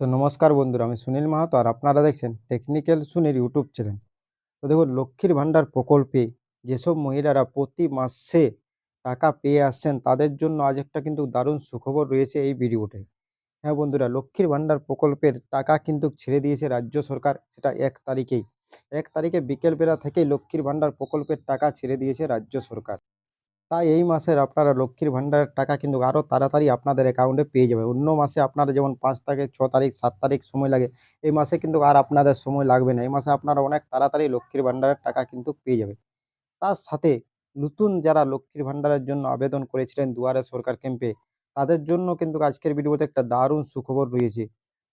তো নমস্কার বন্ধুরা, আমি সুনীল মাহাতো আর আপনারা দেখছেন টেকনিক্যাল সুনীল ইউটিউব চ্যানেল। তো দেখুন, লক্ষ্মীর ভাণ্ডার প্রকল্পে যেসব মহিলারা প্রতি মাসে টাকা পেয়ে আসছেন, তাদের জন্য আজ একটা কিন্তু দারুণ সুখবর রয়েছে এই ভিডিওতে। হ্যাঁ বন্ধুরা, লক্ষ্মীর ভাণ্ডার প্রকল্পের টাকা কিন্তু ছেড়ে দিয়েছে রাজ্য সরকার সেটা এক তারিখেই। এক তারিখে বিকেলবেলা থেকেই লক্ষ্মীর ভাণ্ডার প্রকল্পের টাকা ছেড়ে দিয়েছে রাজ্য সরকার। তাই এই মাসের আপনারা লক্ষ্মীর ভাণ্ডারের টাকা কিন্তু আরও তাড়াতাড়ি আপনাদের অ্যাকাউন্টে পেয়ে যাবে। অন্য মাসে আপনারা যেমন পাঁচ তারিখ, ছ তারিখ, সাত তারিখ সময় লাগে, এই মাসে কিন্তু আর আপনাদের সময় লাগবে না। এই মাসে আপনারা অনেক তাড়াতাড়ি লক্ষ্মীর ভাণ্ডারের টাকা কিন্তু পেয়ে যাবে। তার সাথে নতুন যারা লক্ষ্মীর ভাণ্ডারের জন্য আবেদন করেছিলেন দুয়ারে সরকার ক্যাম্পে, তাদের জন্য কিন্তু আজকের ভিডিওতে একটা দারুণ সুখবর রয়েছে।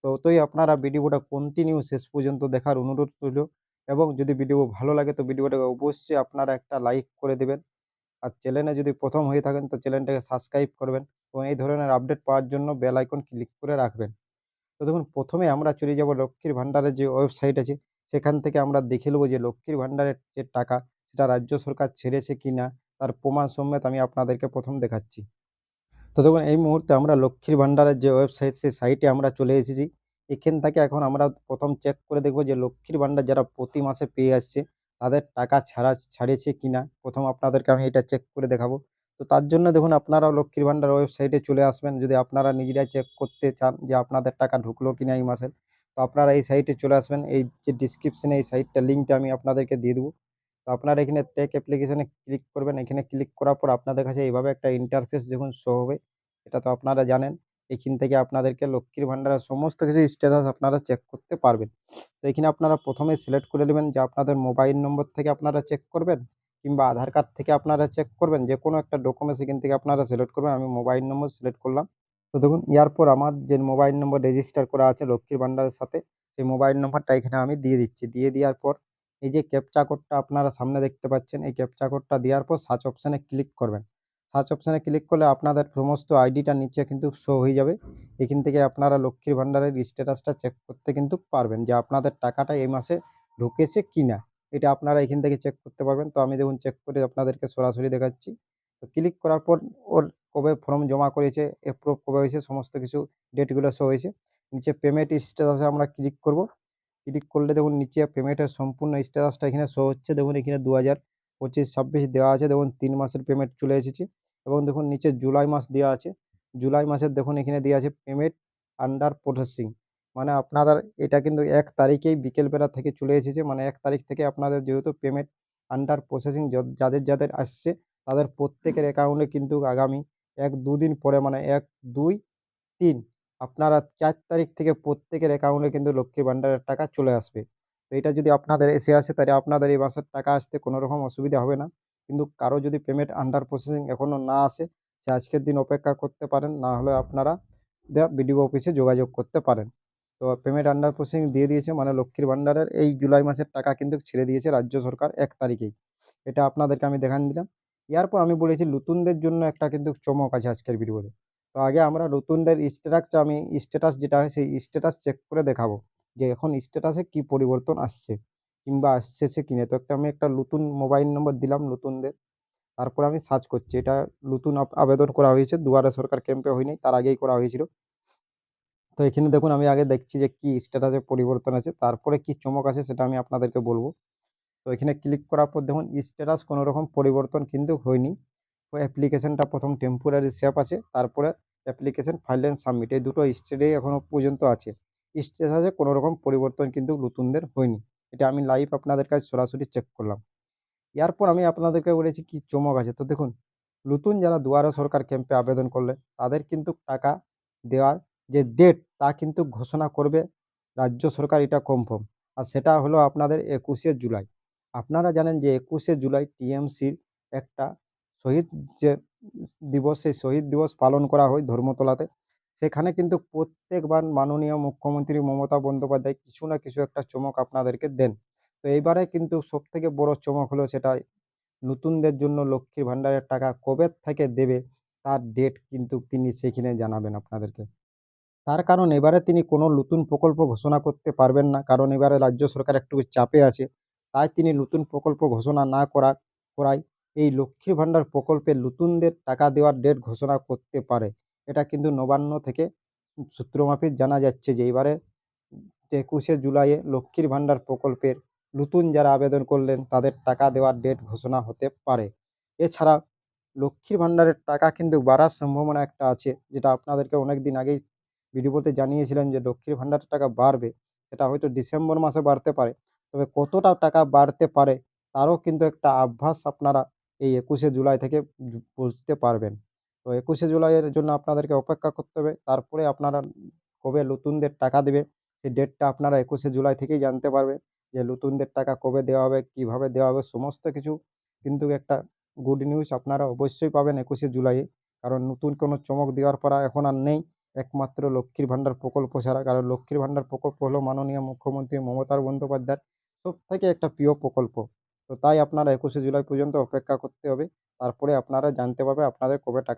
তো আপনারা ভিডিওটা কন্টিনিউ শেষ পর্যন্ত দেখার অনুরোধ রইল এবং যদি ভিডিও ভালো লাগে তো ভিডিওটাকে অবশ্যই আপনারা একটা লাইক করে দেবেন। আর চ্যানেলে যদি প্রথম হয়ে থাকেন, তো চ্যানেলটাকে সাবস্ক্রাইব করবেন এবং এই ধরনের আপডেট পাওয়ার জন্য বেল আইকন ক্লিক করে রাখবেন। তো দেখুন, প্রথমে আমরা চলে যাব লক্ষ্মীর ভাণ্ডারের যে ওয়েবসাইট আছে, সেখান থেকে আমরা দেখে নেব যে লক্ষ্মীর ভাণ্ডারের যে টাকা, সেটা রাজ্য সরকার ছেড়েছে কি না তার প্রমাণ সমেত আমি আপনাদেরকে প্রথম দেখাচ্ছি। তো দেখুন, এই মুহূর্তে আমরা লক্ষ্মীর ভাণ্ডারের যে ওয়েবসাইট সেই সাইটে আমরা চলে এসেছি। এখান থেকে এখন আমরা প্রথম চেক করে দেখব যে লক্ষ্মীর ভাণ্ডার যারা প্রতি মাসে পেয়ে আসছে তাদের টাকা ছাড়া ছাড়িয়েছে কি না? প্রথম আপনাদেরকে আমি এটা চেক করে দেখাবো। তো তার জন্য দেখুন, আপনারাও লক্ষ্মীর ভাণ্ডার ওয়েবসাইটে চলে আসবেন। যদি আপনারা নিজেরাই চেক করতে চান যে আপনাদের টাকা ঢুকলো কি না এই মাসের তো আপনারা এই সাইটে চলে আসবেন। এই যে ডিসক্রিপশনে এই সাইটটা লিঙ্কটা আমি আপনাদেরকে দিয়ে দেবো। তো আপনারা এখানে টেক অ্যাপ্লিকেশানে ক্লিক করবেন। এখানে ক্লিক করার পর আপনাদের কাছে এইভাবে একটা ইন্টারফেস যখন শো হবে। এটা তো আপনারা জানেন। এখান থেকে আপনাদেরকে লক্ষ্মীর ভান্ডারের সমস্ত কিছু স্ট্যাটাস আপনারা চেক করতে পারবেন। তো এখানে আপনারা প্রথমে সিলেক্ট করে নেবেন যে আপনাদের মোবাইল নম্বর থেকে আপনারা চেক করবেন কিংবা আধার কার্ড থেকে আপনারা চেক করবেন, যে কোনো একটা ডকুমেন্টস এখান থেকে আপনারা সিলেক্ট করবেন। আমি মোবাইল নম্বর সিলেক্ট করলাম। তো দেখুন, এরপর আমার যে মোবাইল নম্বর রেজিস্টার করা আছে লক্ষ্মীর ভান্ডারের সাথে, সেই মোবাইল নম্বরটা এখানে আমি দিয়ে দিচ্ছি। দিয়ে দেওয়ার পর এই যে ক্যাপচা কোডটা আপনারা সামনে দেখতে পাচ্ছেন, এই ক্যাপচা কোডটা দেওয়ার পর সার্চ অপশানে ক্লিক করবেন। সার্চ অপশানে ক্লিক করলে আপনাদের সমস্ত আইডিটা নিচে কিন্তু শো হয়ে যাবে। এখান থেকে আপনারা লক্ষ্মীর ভাণ্ডারের স্ট্যাটাসটা চেক করতে কিন্তু পারবেন যে আপনাদের টাকাটা এই মাসে ঢুকেছে কি না এটা আপনারা এখান থেকে চেক করতে পারবেন। তো আমি দেখুন চেক করে আপনাদেরকে সরাসরি দেখাচ্ছি। তো ক্লিক করার পর ওর কবে ফর্ম জমা করেছে অ্যাপ্রুভ কবে হয়েছে, সমস্ত কিছু ডেটগুলো শো হয়েছে। নিচে পেমেন্ট স্ট্যাটাসে আমরা ক্লিক করব। ক্লিক করলে দেখুন নিচে পেমেন্টের সম্পূর্ণ স্ট্যাটাসটা এখানে শো হচ্ছে। দেখুন এখানে দু হাজার পঁচিশ ছাব্বিশ দেওয়া আছে। দেখুন তিন মাসের পেমেন্ট চলে এসেছে। এবং দেখুন নিচে জুলাই মাস দেওয়া আছে। জুলাই মাসের দেখুন এখানে দেওয়া আছে পেমেন্ট আন্ডার প্রসেসিং। মানে আপনাদের এটা কিন্তু এক তারিখেই বিকেলবেলা থেকে চলে এসেছে। মানে এক তারিখ থেকে আপনাদের যেহেতু পেমেন্ট আন্ডার প্রসেসিং যাদের যাদের আসছে তাদের প্রত্যেকের অ্যাকাউন্টে কিন্তু আগামী এক দুদিন পরে মানে এক, দুই, তিন আপনারা চার তারিখ থেকে প্রত্যেকের অ্যাকাউন্টে কিন্তু লক্ষ্মীর ভাণ্ডারের টাকা চলে আসবে। তো এটা যদি আপনাদের এসে আসে তাহলে আপনাদের এই মাসের টাকা আসতে কোনো রকম অসুবিধা হবে না। কিন্তু কারও যদি পেমেন্ট আন্ডার প্রসেসিং এখনও না আসে, সে আজকের দিন অপেক্ষা করতে পারেন, না হলে আপনারা বিডিও অফিসে যোগাযোগ করতে পারেন। তো পেমেন্ট আন্ডার প্রসেসিং দিয়ে দিয়েছে মানে লক্ষ্মীর ভাণ্ডারের, এই জুলাই মাসের টাকা কিন্তু ছেড়ে দিয়েছে রাজ্য সরকার এক তারিখেই। এটা আপনাদেরকে আমি দেখান দিলাম। এরপর আমি বলেছি নতুনদের জন্য একটা কিন্তু চমক আছে আজকের ভিডিওতে তো। আগে আমরা নতুনদের স্ট্যাটাসটা আমি স্ট্যাটাস যেটা হয় সেই স্ট্যাটাস চেক করে দেখাবো যে এখন স্ট্যাটাসে কি পরিবর্তন আসছে। কিংবা আসছে কিনে। তো একটা আমি একটা নতুন মোবাইল নম্বর দিলাম নতুনদের। তারপর আমি সার্চ করছি। এটা নতুন আবেদন করা হয়েছে। দুয়ারে সরকার ক্যাম্পে হয়নি, তার আগেই করা হয়েছিল। তো এখানে দেখুন, আমি আগে দেখছি যে কি স্ট্যাটাসে পরিবর্তন আছে, তারপরে কি চমক আছে সেটা আমি আপনাদেরকে বলব। তো এখানে ক্লিক করার পর দেখুন স্ট্যাটাস কোনো রকম পরিবর্তন কিন্তু হয়নি। তো অ্যাপ্লিকেশনটা প্রথম টেম্পোরারি সেভ আছে, তারপরে অ্যাপ্লিকেশন ফাইল অ্যান্ড সাবমিট এই দুটো স্টেটেই এখনও পর্যন্ত আছে। স্ট্যাটাসে কোনো রকম পরিবর্তন কিন্তু নতুনদের হয়নি। এটা আমি লাইভ আপনাদের কাছে সরাসরি চেক করলাম। এরপর আমি আপনাদেরকে বলেছি কি চমক আছে। তো দেখুন, নতুন যারা দুয়ারে সরকার ক্যাম্পে আবেদন করলে, তাদের কিন্তু টাকা দেওয়ার যে ডেট তা কিন্তু ঘোষণা করবে রাজ্য সরকার, এটা কনফার্ম আর সেটা হলো আপনাদের একুশে জুলাই। আপনারা জানেন যে একুশে জুলাই টিএমসির একটা শহীদ যে দিবস, সেই শহীদ দিবস পালন করা হয় ধর্মতলাতে। সেখানে কিন্তু প্রত্যেকবার মাননীয় মুখ্যমন্ত্রী মমতা বন্দ্যোপাধ্যায় কিছু না কিছু একটা চমক আপনাদেরকে দেন। তো এইবারে কিন্তু সব থেকে বড় চমক হলো সেটা নতুনদের জন্য লক্ষ্মীর ভাণ্ডারের টাকা কবে থেকে দেবে তার ডেট কিন্তু তিনি সেখানে জানাবেন আপনাদেরকে। তার কারণ এবারে তিনি কোনো নতুন প্রকল্প ঘোষণা করতে পারবেন না। কারণ এবারে রাজ্য সরকার একটু চাপে আছে। তাই তিনি নতুন প্রকল্প ঘোষণা না করার করায় এই লক্ষ্মীর ভাণ্ডার প্রকল্পে নতুনদের টাকা দেওয়ার ডেট ঘোষণা করতে পারে। এটা কিন্তু নবান্ন থেকে সূত্রমাফিক জানা যাচ্ছে যে এবারে একুশে জুলাইয়ে লক্ষ্মীর ভাণ্ডার প্রকল্পের নতুন যারা আবেদন করলেন, তাদের টাকা দেওয়ার ডেট ঘোষণা হতে পারে। এছাড়া লক্ষ্মীর ভাণ্ডারের টাকা কিন্তু বাড়ার সম্ভাবনা একটা আছে, যেটা আপনাদেরকে অনেক দিন আগেই ভিডিওতে জানিয়েছিলেন যে লক্ষ্মীর ভাণ্ডারের টাকা বাড়বে, সেটা হয়তো ডিসেম্বর মাসে বাড়তে পারে। তবে কতটা টাকা বাড়তে পারে, তারও কিন্তু একটা আভাস আপনারা এই একুশে জুলাই থেকে বুঝতে পারবেন। তো একুশে জুলাইয়ের জন্য আপনাদেরকে অপেক্ষা করতে হবে। তারপরে আপনারা কবে নতুনদের টাকা দেবে, সেই ডেটটা আপনারা একুশে জুলাই থেকেই জানতে পারবে যে নতুনদের টাকা কবে দেওয়া হবে, কীভাবে দেওয়া হবে, সমস্ত কিছু। কিন্তু একটা গুড নিউজ আপনারা অবশ্যই পাবেন একুশে জুলাইয়ে। কারণ নতুন কোনো চমক দেওয়ার পর এখন আর নেই। একমাত্র লক্ষ্মীর ভাণ্ডার প্রকল্প ছাড়া। কারণ লক্ষ্মীর ভাণ্ডার প্রকল্প হলো মাননীয় মুখ্যমন্ত্রী মমতা বন্দ্যোপাধ্যায়ের সব থেকে একটা প্রিয় প্রকল্প। তো তাই আপনারা একুশে জুলাই পর্যন্ত অপেক্ষা করতে হবে। তারপরে আপনারা জানতে পারবে আপনাদের কবে টাকা